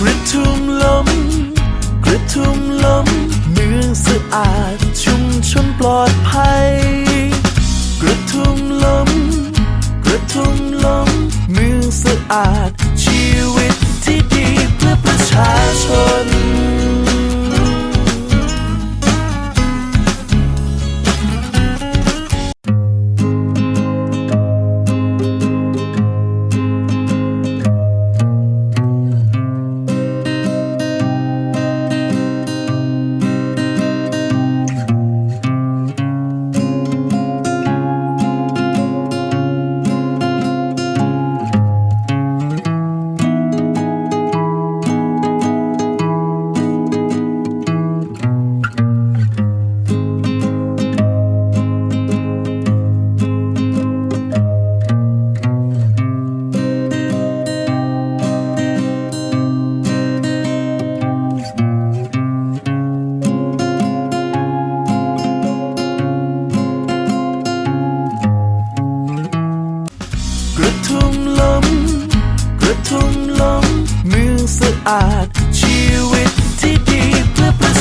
กระทุ่มล้มกระทุ่มล้มเมืองสะอาดชุมชนปลอดภัย กระทุ่มล้มกระทุ่มล้มเมืองสะอาด เมืองสะ